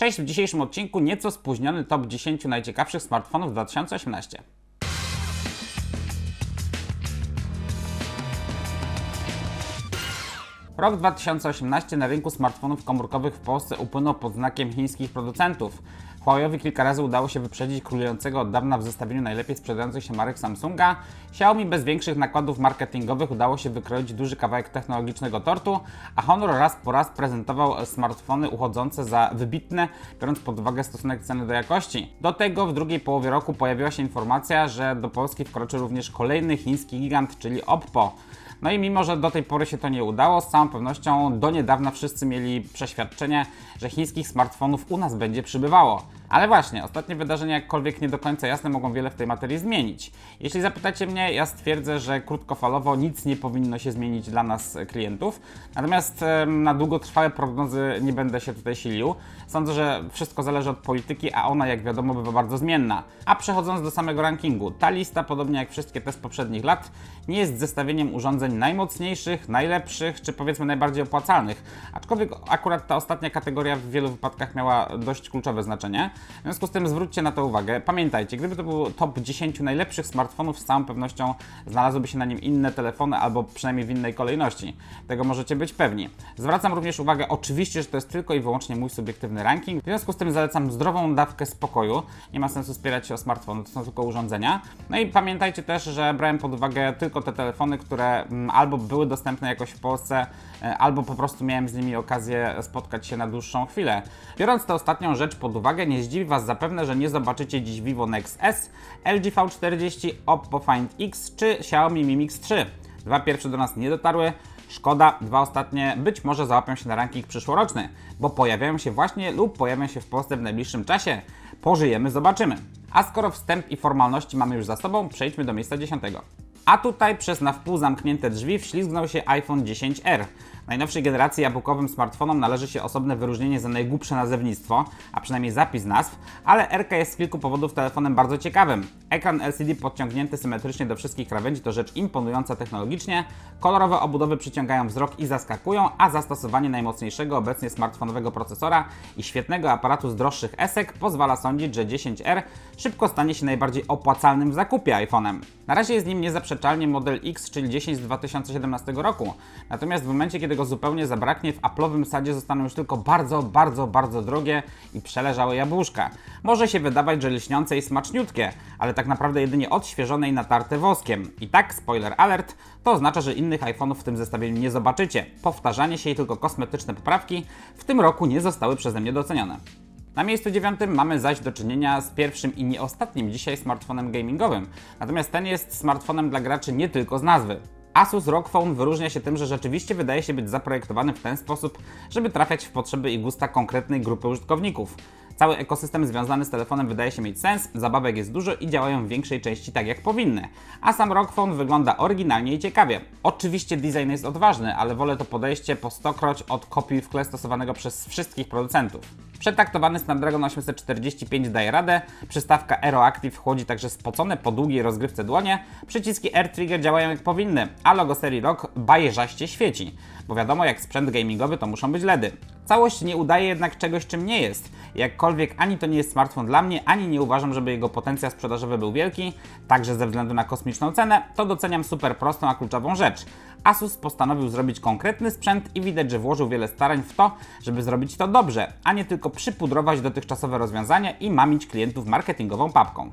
Cześć, w dzisiejszym odcinku nieco spóźniony top 10 najciekawszych smartfonów 2018. Rok 2018 na rynku smartfonów komórkowych w Polsce upłynął pod znakiem chińskich producentów. Huawei'owi kilka razy udało się wyprzedzić królującego od dawna w zestawieniu najlepiej sprzedających się marek Samsunga. Xiaomi bez większych nakładów marketingowych udało się wykroić duży kawałek technologicznego tortu, a Honor raz po raz prezentował smartfony uchodzące za wybitne, biorąc pod uwagę stosunek ceny do jakości. Do tego w drugiej połowie roku pojawiła się informacja, że do Polski wkroczy również kolejny chiński gigant, czyli Oppo. No i mimo, że do tej pory się to nie udało, z całą pewnością do niedawna wszyscy mieli przeświadczenie, że chińskich smartfonów u nas będzie przybywało. Ale właśnie, ostatnie wydarzenia, jakkolwiek nie do końca jasne, mogą wiele w tej materii zmienić. Jeśli zapytacie mnie, ja stwierdzę, że krótkofalowo nic nie powinno się zmienić dla nas e, klientów. Natomiast na długotrwałe prognozy nie będę się tutaj silił. Sądzę, że wszystko zależy od polityki, a ona, jak wiadomo, bywa bardzo zmienna. A przechodząc do samego rankingu, ta lista, podobnie jak wszystkie te z poprzednich lat, nie jest zestawieniem urządzeń najmocniejszych, najlepszych, czy powiedzmy najbardziej opłacalnych. Aczkolwiek akurat ta ostatnia kategoria w wielu wypadkach miała dość kluczowe znaczenie. W związku z tym zwróćcie na to uwagę. Pamiętajcie, gdyby to był top 10 najlepszych smartfonów, z całą pewnością znalazłyby się na nim inne telefony, albo przynajmniej w innej kolejności. Tego możecie być pewni. Zwracam również uwagę, oczywiście, że to jest tylko i wyłącznie mój subiektywny ranking. W związku z tym zalecam zdrową dawkę spokoju. Nie ma sensu spierać się o smartfony, to są tylko urządzenia. No i pamiętajcie też, że brałem pod uwagę tylko te telefony, które mm, albo były dostępne jakoś w Polsce, e, albo po prostu miałem z nimi okazję spotkać się na dłuższą chwilę. Biorąc tę ostatnią rzecz pod uwagę, nie zdziwi Was zapewne, że nie zobaczycie dziś Vivo Nex S, LG V40, Oppo Find X czy Xiaomi Mi Mix 3. Dwa pierwsze do nas nie dotarły. Szkoda, dwa ostatnie być może załapią się na ranking przyszłoroczny, bo pojawiają się właśnie lub pojawią się w Polsce w najbliższym czasie. Pożyjemy, zobaczymy. A skoro wstęp i formalności mamy już za sobą, przejdźmy do miejsca dziesiątego. A tutaj przez na wpół zamknięte drzwi wślizgnął się iPhone 10R. Najnowszej generacji jabłkowym smartfonom należy się osobne wyróżnienie za najgłupsze nazewnictwo, a przynajmniej zapis nazw, ale RK jest z kilku powodów telefonem bardzo ciekawym. Ekran LCD podciągnięty symetrycznie do wszystkich krawędzi to rzecz imponująca technologicznie, kolorowe obudowy przyciągają wzrok i zaskakują, a zastosowanie najmocniejszego obecnie smartfonowego procesora i świetnego aparatu z droższych esek pozwala sądzić, że 10R szybko stanie się najbardziej opłacalnym w zakupie iPhone'em. Na razie jest nim niezaprzeczalnie model X, czyli 10 z 2017 roku, natomiast w momencie, kiedy go zupełnie zabraknie, w Apple'owym sadzie zostaną już tylko bardzo, bardzo, bardzo drogie i przeleżałe jabłuszka. Może się wydawać, że lśniące i smaczniutkie, ale tak naprawdę jedynie odświeżone i natarte woskiem. I tak, spoiler alert, to oznacza, że innych iPhone'ów w tym zestawieniu nie zobaczycie. Powtarzanie się i tylko kosmetyczne poprawki w tym roku nie zostały przeze mnie docenione. Na miejscu dziewiątym mamy zaś do czynienia z pierwszym i nie ostatnim dzisiaj smartfonem gamingowym. Natomiast ten jest smartfonem dla graczy nie tylko z nazwy. Asus ROG Phone wyróżnia się tym, że rzeczywiście wydaje się być zaprojektowany w ten sposób, żeby trafiać w potrzeby i gusta konkretnej grupy użytkowników. Cały ekosystem związany z telefonem wydaje się mieć sens, zabawek jest dużo i działają w większej części tak jak powinny. A sam ROG Phone wygląda oryginalnie i ciekawie. Oczywiście design jest odważny, ale wolę to podejście po stokroć od kopii wkle stosowanego przez wszystkich producentów. Przetaktowany Snapdragon 845 daje radę, przystawka Aeroactive chłodzi także spocone po długiej rozgrywce dłonie, przyciski Air Trigger działają jak powinny, a logo serii ROG bajeżaście świeci, bo wiadomo jak sprzęt gamingowy to muszą być LEDy. Całość nie udaje jednak czegoś czym nie jest, jakkolwiek ani to nie jest smartfon dla mnie, ani nie uważam, żeby jego potencjał sprzedażowy był wielki, także ze względu na kosmiczną cenę, to doceniam super prostą a kluczową rzecz. Asus postanowił zrobić konkretny sprzęt i widać, że włożył wiele starań w to, żeby zrobić to dobrze, a nie tylko przypudrować dotychczasowe rozwiązania i mamić klientów marketingową papką.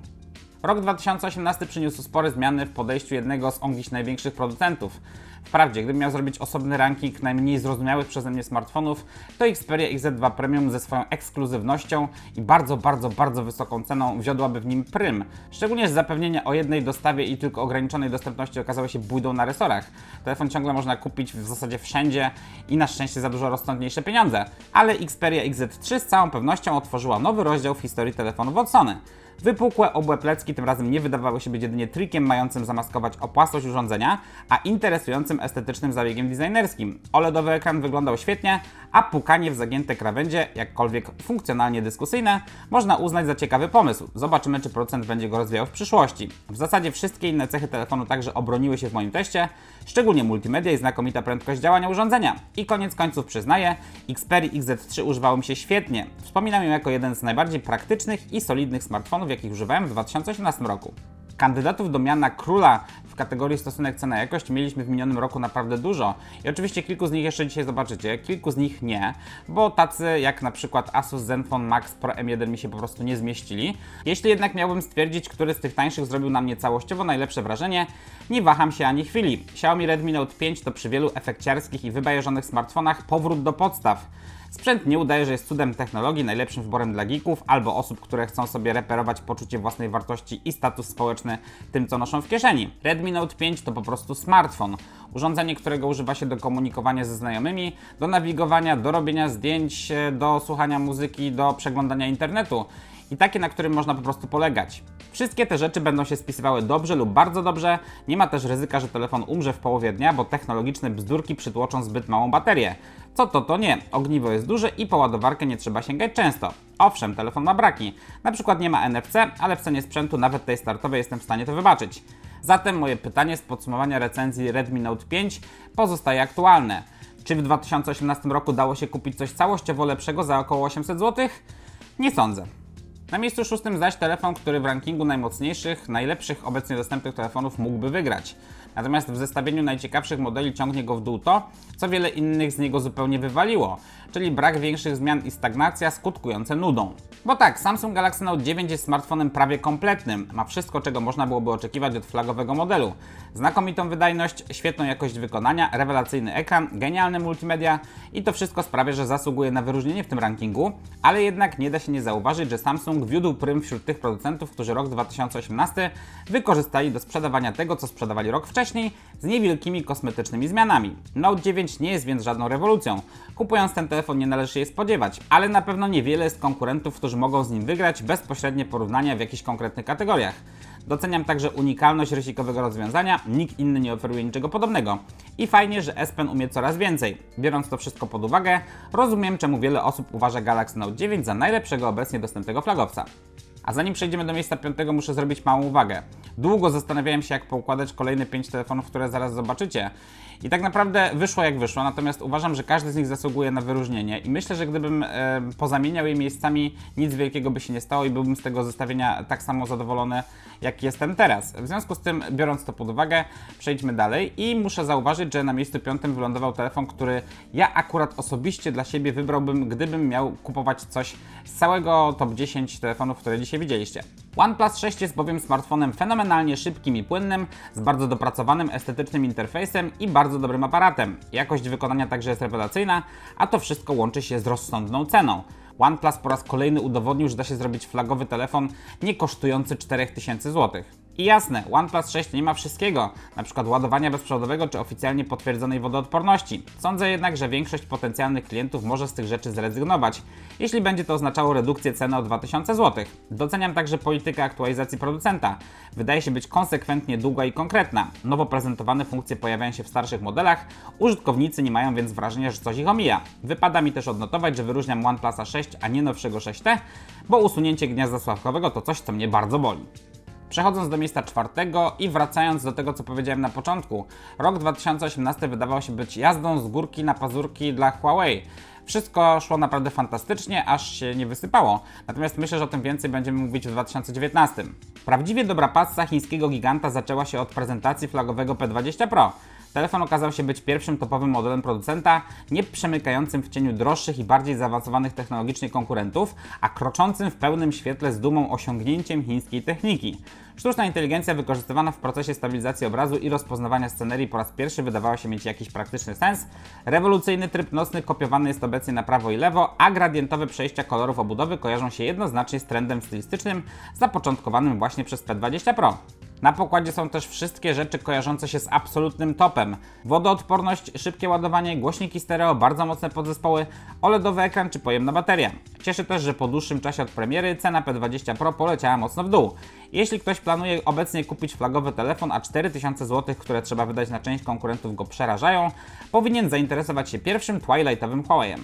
Rok 2018 przyniósł spore zmiany w podejściu jednego z ongiś największych producentów. Wprawdzie, gdybym miał zrobić osobny ranking najmniej zrozumiałych przeze mnie smartfonów, to Xperia XZ2 Premium ze swoją ekskluzywnością i bardzo, bardzo, bardzo wysoką ceną wziodłaby w nim prym. Szczególnie z zapewnienia o jednej dostawie i tylko ograniczonej dostępności okazały się bójdą na resorach. Telefon ciągle można kupić w zasadzie wszędzie i na szczęście za dużo rozsądniejsze pieniądze. Ale Xperia XZ3 z całą pewnością otworzyła nowy rozdział w historii telefonów od Sony. Wypukłe obłe plecki tym razem nie wydawały się być jedynie trikiem mającym zamaskować opłasłość urządzenia, a interesującym estetycznym zabiegiem designerskim. OLEDowy ekran wyglądał świetnie, a pukanie w zagięte krawędzie, jakkolwiek funkcjonalnie dyskusyjne, można uznać za ciekawy pomysł. Zobaczymy, czy producent będzie go rozwijał w przyszłości. W zasadzie wszystkie inne cechy telefonu także obroniły się w moim teście, szczególnie multimedia i znakomita prędkość działania urządzenia. I koniec końców przyznaję, Xperia XZ3 używało mi się świetnie. Wspominam ją jako jeden z najbardziej praktycznych i solidnych smartfonów, jakich używałem w 2018 roku. Kandydatów do miana króla kategorii stosunek cena-jakość mieliśmy w minionym roku naprawdę dużo i oczywiście kilku z nich jeszcze dzisiaj zobaczycie, kilku z nich nie, bo tacy jak na przykład Asus Zenfone Max Pro M1 mi się po prostu nie zmieścili. Jeśli jednak miałbym stwierdzić, który z tych tańszych zrobił na mnie całościowo najlepsze wrażenie, nie waham się ani chwili. Xiaomi Redmi Note 5 to przy wielu efekciarskich i wybajeżonych smartfonach powrót do podstaw. Sprzęt nie udaje, że jest cudem technologii, najlepszym wyborem dla geeków albo osób, które chcą sobie reperować poczucie własnej wartości i status społeczny tym, co noszą w kieszeni. Redmi Note 5 to po prostu smartfon. Urządzenie, którego używa się do komunikowania ze znajomymi, do nawigowania, do robienia zdjęć, do słuchania muzyki, do przeglądania internetu i takie, na którym można po prostu polegać. Wszystkie te rzeczy będą się spisywały dobrze lub bardzo dobrze. Nie ma też ryzyka, że telefon umrze w połowie dnia, bo technologiczne bzdurki przytłoczą zbyt małą baterię. Co to, to nie. Ogniwo jest duże i po ładowarkę nie trzeba sięgać często. Owszem, telefon ma braki. Na przykład nie ma NFC, ale w cenie sprzętu, nawet tej startowej, jestem w stanie to wybaczyć. Zatem moje pytanie z podsumowania recenzji Redmi Note 5 pozostaje aktualne. Czy w 2018 roku dało się kupić coś całościowo lepszego za około 800 zł? Nie sądzę. Na miejscu szóstym zaś telefon, który w rankingu najmocniejszych, najlepszych obecnie dostępnych telefonów mógłby wygrać. Natomiast w zestawieniu najciekawszych modeli ciągnie go w dół to, co wiele innych z niego zupełnie wywaliło, czyli brak większych zmian i stagnacja skutkujące nudą. Bo tak, Samsung Galaxy Note 9 jest smartfonem prawie kompletnym, ma wszystko czego można byłoby oczekiwać od flagowego modelu. Znakomitą wydajność, świetną jakość wykonania, rewelacyjny ekran, genialne multimedia i to wszystko sprawia, że zasługuje na wyróżnienie w tym rankingu, ale jednak nie da się nie zauważyć, że Samsung wiódł prym wśród tych producentów, którzy rok 2018 wykorzystali do sprzedawania tego, co sprzedawali rok wcześniej, z niewielkimi kosmetycznymi zmianami. Note 9 nie jest więc żadną rewolucją. Kupując ten telefon nie należy się jej spodziewać, ale na pewno niewiele jest konkurentów, którzy mogą z nim wygrać bezpośrednie porównania w jakichś konkretnych kategoriach. Doceniam także unikalność rysikowego rozwiązania, nikt inny nie oferuje niczego podobnego. I fajnie, że S Pen umie coraz więcej. Biorąc to wszystko pod uwagę, rozumiem czemu wiele osób uważa Galaxy Note 9 za najlepszego obecnie dostępnego flagowca. A zanim przejdziemy do miejsca piątego, muszę zrobić małą uwagę. Długo zastanawiałem się, jak poukładać kolejne 5 telefonów, które zaraz zobaczycie. I tak naprawdę wyszło jak wyszło, natomiast uważam, że każdy z nich zasługuje na wyróżnienie i myślę, że gdybym e, pozamieniał je miejscami, nic wielkiego by się nie stało i byłbym z tego zestawienia tak samo zadowolony, jak jestem teraz. W związku z tym, biorąc to pod uwagę, przejdźmy dalej i muszę zauważyć, że na miejscu piątym wylądował telefon, który ja akurat osobiście dla siebie wybrałbym, gdybym miał kupować coś z całego top 10 telefonów, które dzisiaj widzieliście. OnePlus 6 jest bowiem smartfonem fenomenalnie szybkim i płynnym, z bardzo dopracowanym estetycznym interfejsem i bardzo dobrym aparatem. Jakość wykonania także jest rewelacyjna, a to wszystko łączy się z rozsądną ceną. OnePlus po raz kolejny udowodnił, że da się zrobić flagowy telefon nie kosztujący 4000 zł. I jasne, OnePlus 6 nie ma wszystkiego, np. ładowania bezprzewodowego czy oficjalnie potwierdzonej wodoodporności. Sądzę jednak, że większość potencjalnych klientów może z tych rzeczy zrezygnować, jeśli będzie to oznaczało redukcję ceny o 2000 zł. Doceniam także politykę aktualizacji producenta. Wydaje się być konsekwentnie długa i konkretna. Nowo prezentowane funkcje pojawiają się w starszych modelach, użytkownicy nie mają więc wrażenia, że coś ich omija. Wypada mi też odnotować, że wyróżniam OnePlusa 6, a nie nowszego 6T, bo usunięcie gniazda słuchawkowego to coś, co mnie bardzo boli. Przechodząc do miejsca czwartego i wracając do tego, co powiedziałem na początku, rok 2018 wydawał się być jazdą z górki na pazurki dla Huawei. Wszystko szło naprawdę fantastycznie, aż się nie wysypało. Natomiast myślę, że o tym więcej będziemy mówić w 2019. Prawdziwie dobra passa chińskiego giganta zaczęła się od prezentacji flagowego P20 Pro. Telefon okazał się być pierwszym topowym modelem producenta, nie przemykającym w cieniu droższych i bardziej zaawansowanych technologicznie konkurentów, a kroczącym w pełnym świetle z dumą osiągnięciem chińskiej techniki. Sztuczna inteligencja wykorzystywana w procesie stabilizacji obrazu i rozpoznawania scenerii po raz pierwszy wydawała się mieć jakiś praktyczny sens. Rewolucyjny tryb nocny kopiowany jest obecnie na prawo i lewo, a gradientowe przejścia kolorów obudowy kojarzą się jednoznacznie z trendem stylistycznym zapoczątkowanym właśnie przez P20 Pro. Na pokładzie są też wszystkie rzeczy kojarzące się z absolutnym topem. Wodoodporność, szybkie ładowanie, głośniki stereo, bardzo mocne podzespoły, OLEDowy ekran czy pojemna bateria. Cieszy też, że po dłuższym czasie od premiery cena P20 Pro poleciała mocno w dół. Jeśli ktoś planuje obecnie kupić flagowy telefon, a 4000 zł, które trzeba wydać na część konkurentów go przerażają, powinien zainteresować się pierwszym Twilightowym Huawei'em.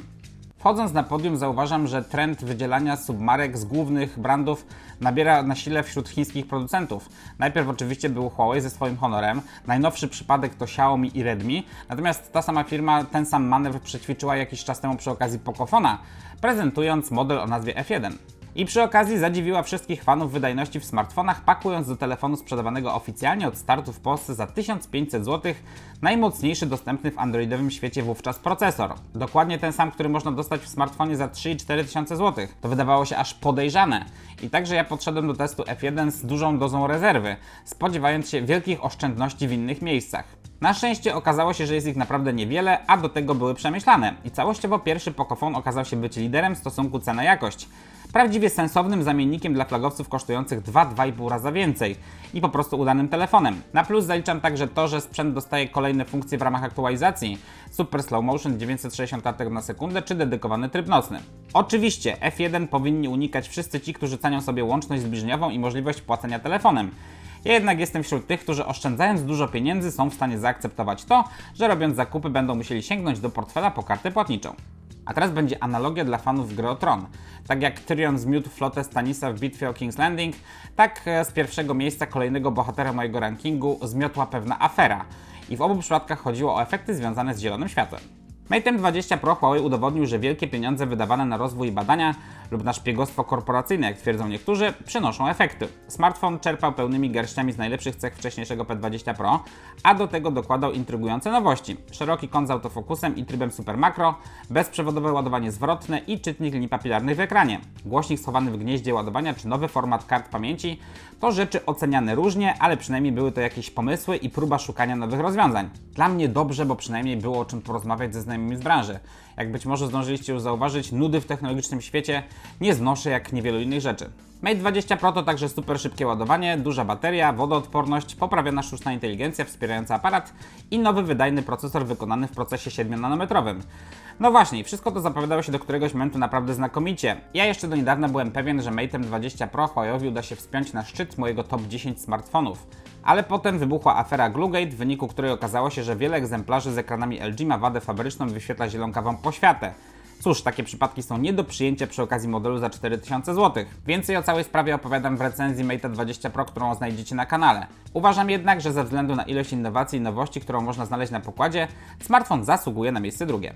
Wchodząc na podium zauważam, że trend wydzielania submarek z głównych brandów nabiera na sile wśród chińskich producentów. Najpierw oczywiście był Huawei ze swoim honorem, najnowszy przypadek to Xiaomi i Redmi, natomiast ta sama firma ten sam manewr przećwiczyła jakiś czas temu przy okazji Pokofona, prezentując model o nazwie F1. I przy okazji zadziwiła wszystkich fanów wydajności w smartfonach, pakując do telefonu sprzedawanego oficjalnie od startu w Polsce za 1500 zł najmocniejszy dostępny w androidowym świecie wówczas procesor. Dokładnie ten sam, który można dostać w smartfonie za 3-4 tysiące zł. To wydawało się aż podejrzane. I także ja podszedłem do testu F1 z dużą dozą rezerwy, spodziewając się wielkich oszczędności w innych miejscach. Na szczęście okazało się, że jest ich naprawdę niewiele, a do tego były przemyślane. I całościowo pierwszy Pocophone okazał się być liderem w stosunku cena-jakość prawdziwie sensownym zamiennikiem dla flagowców kosztujących 2-2,5 raza więcej i po prostu udanym telefonem. Na plus zaliczam także to, że sprzęt dostaje kolejne funkcje w ramach aktualizacji Super Slow Motion 960 klatek na sekundę czy dedykowany tryb nocny. Oczywiście F1 powinni unikać wszyscy ci, którzy cenią sobie łączność zbliżeniową i możliwość płacenia telefonem. Ja jednak jestem wśród tych, którzy oszczędzając dużo pieniędzy są w stanie zaakceptować to, że robiąc zakupy będą musieli sięgnąć do portfela po kartę płatniczą. A teraz będzie analogia dla fanów gry o Tron. Tak jak Tyrion zmiótł flotę Stanisa w bitwie o King's Landing, tak e, z pierwszego miejsca kolejnego bohatera mojego rankingu zmiotła pewna afera. I w obu przypadkach chodziło o efekty związane z zielonym światłem. Mate M20 Pro Huawei udowodnił, że wielkie pieniądze wydawane na rozwój i badania lub na szpiegostwo korporacyjne, jak twierdzą niektórzy, przynoszą efekty. Smartfon czerpał pełnymi garściami z najlepszych cech wcześniejszego P20 Pro, a do tego dokładał intrygujące nowości. Szeroki kąt z autofokusem i trybem Super Macro, bezprzewodowe ładowanie zwrotne i czytnik linii papilarnych w ekranie. Głośnik schowany w gnieździe ładowania czy nowy format kart pamięci to rzeczy oceniane różnie, ale przynajmniej były to jakieś pomysły i próba szukania nowych rozwiązań. Dla mnie dobrze, bo przynajmniej było o czym porozmawiać ze znajomymi z branży. Jak być może zdążyliście już zauważyć, nudy w technologicznym świecie nie znoszę jak niewielu innych rzeczy. Mate 20 Pro to także super szybkie ładowanie, duża bateria, wodoodporność, poprawiona sztuczna inteligencja wspierająca aparat i nowy wydajny procesor wykonany w procesie 7-nanometrowym. No właśnie, wszystko to zapowiadało się do któregoś momentu naprawdę znakomicie. Ja jeszcze do niedawna byłem pewien, że Mate 20 Pro Huawei uda się wspiąć na szczyt mojego top 10 smartfonów. Ale potem wybuchła afera Gluegate, w wyniku której okazało się, że wiele egzemplarzy z ekranami LG ma wadę fabryczną wyświetla zielonkawą poświatę. Cóż, takie przypadki są nie do przyjęcia przy okazji modelu za 4000 zł. Więcej o całej sprawie opowiadam w recenzji Mate 20 Pro, którą znajdziecie na kanale. Uważam jednak, że ze względu na ilość innowacji i nowości, którą można znaleźć na pokładzie, smartfon zasługuje na miejsce drugie.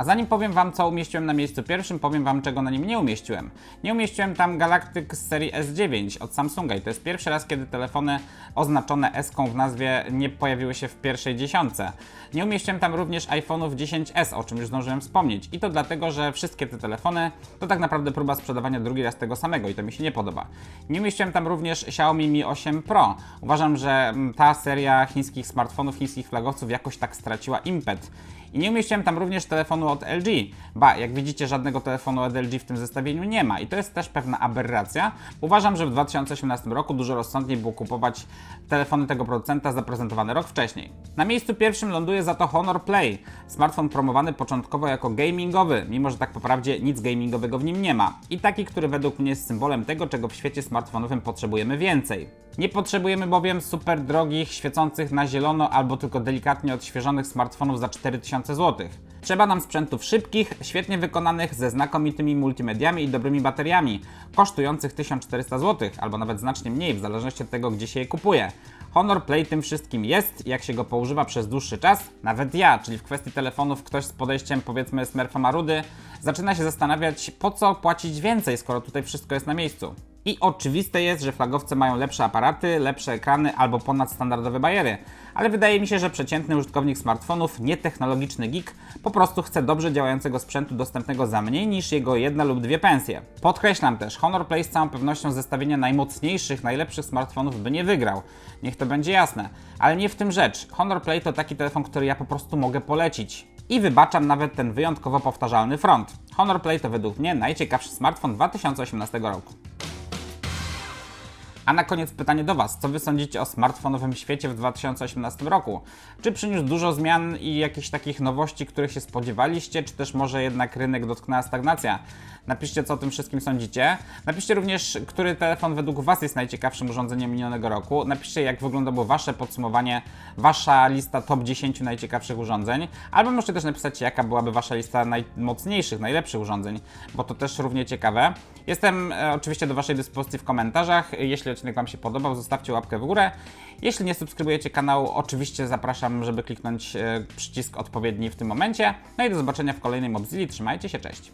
A zanim powiem Wam, co umieściłem na miejscu pierwszym, powiem Wam, czego na nim nie umieściłem. Nie umieściłem tam Galactic z serii S9 od Samsunga i to jest pierwszy raz, kiedy telefony oznaczone S w nazwie nie pojawiły się w pierwszej dziesiątce. Nie umieściłem tam również iPhone'ów 10s, o czym już zdążyłem wspomnieć. I to dlatego, że wszystkie te telefony to tak naprawdę próba sprzedawania drugi raz tego samego i to mi się nie podoba. Nie umieściłem tam również Xiaomi Mi 8 Pro. Uważam, że mm, ta seria chińskich smartfonów, chińskich flagowców jakoś tak straciła impet. I nie umieściłem tam również telefonu od LG. Ba, jak widzicie, żadnego telefonu od LG w tym zestawieniu nie ma. I to jest też pewna aberracja. Uważam, że w 2018 roku dużo rozsądniej było kupować telefony tego producenta zaprezentowane rok wcześniej. Na miejscu pierwszym ląduje za to Honor Play. Smartfon promowany początkowo jako gamingowy, mimo że tak po prawdzie nic gamingowego w nim nie ma. I taki, który według mnie jest symbolem tego, czego w świecie smartfonowym potrzebujemy więcej. Nie potrzebujemy bowiem super drogich, świecących na zielono albo tylko delikatnie odświeżonych smartfonów za 4000 zł. Trzeba nam sprzętów szybkich, świetnie wykonanych, ze znakomitymi multimediami i dobrymi bateriami, kosztujących 1400 zł, albo nawet znacznie mniej, w zależności od tego, gdzie się je kupuje. Honor Play tym wszystkim jest, jak się go poużywa przez dłuższy czas. Nawet ja, czyli w kwestii telefonów ktoś z podejściem powiedzmy Smurfa Marudy, zaczyna się zastanawiać, po co płacić więcej, skoro tutaj wszystko jest na miejscu. I oczywiste jest, że flagowce mają lepsze aparaty, lepsze ekrany albo ponadstandardowe bajery, ale wydaje mi się, że przeciętny użytkownik smartfonów, nietechnologiczny geek, po prostu chce dobrze działającego sprzętu dostępnego za mniej niż jego jedna lub dwie pensje. Podkreślam też, Honor Play z całą pewnością zestawienia najmocniejszych, najlepszych smartfonów by nie wygrał. Niech to będzie jasne. Ale nie w tym rzecz. Honor Play to taki telefon, który ja po prostu mogę polecić. I wybaczam nawet ten wyjątkowo powtarzalny front. Honor Play to według mnie najciekawszy smartfon 2018 roku. A na koniec pytanie do Was. Co Wy sądzicie o smartfonowym świecie w 2018 roku? Czy przyniósł dużo zmian i jakichś takich nowości, których się spodziewaliście, czy też może jednak rynek dotknęła stagnacja? Napiszcie, co o tym wszystkim sądzicie. Napiszcie również, który telefon według Was jest najciekawszym urządzeniem minionego roku. Napiszcie, jak wyglądało Wasze podsumowanie, Wasza lista top 10 najciekawszych urządzeń. Albo możecie też napisać, jaka byłaby Wasza lista najmocniejszych, najlepszych urządzeń, bo to też równie ciekawe. Jestem e, oczywiście do Waszej dyspozycji w komentarzach. Jeśli odcinek Wam się podobał, zostawcie łapkę w górę. Jeśli nie subskrybujecie kanału, oczywiście zapraszam, żeby kliknąć e, przycisk odpowiedni w tym momencie. No i do zobaczenia w kolejnej Mobzili. Trzymajcie się, cześć!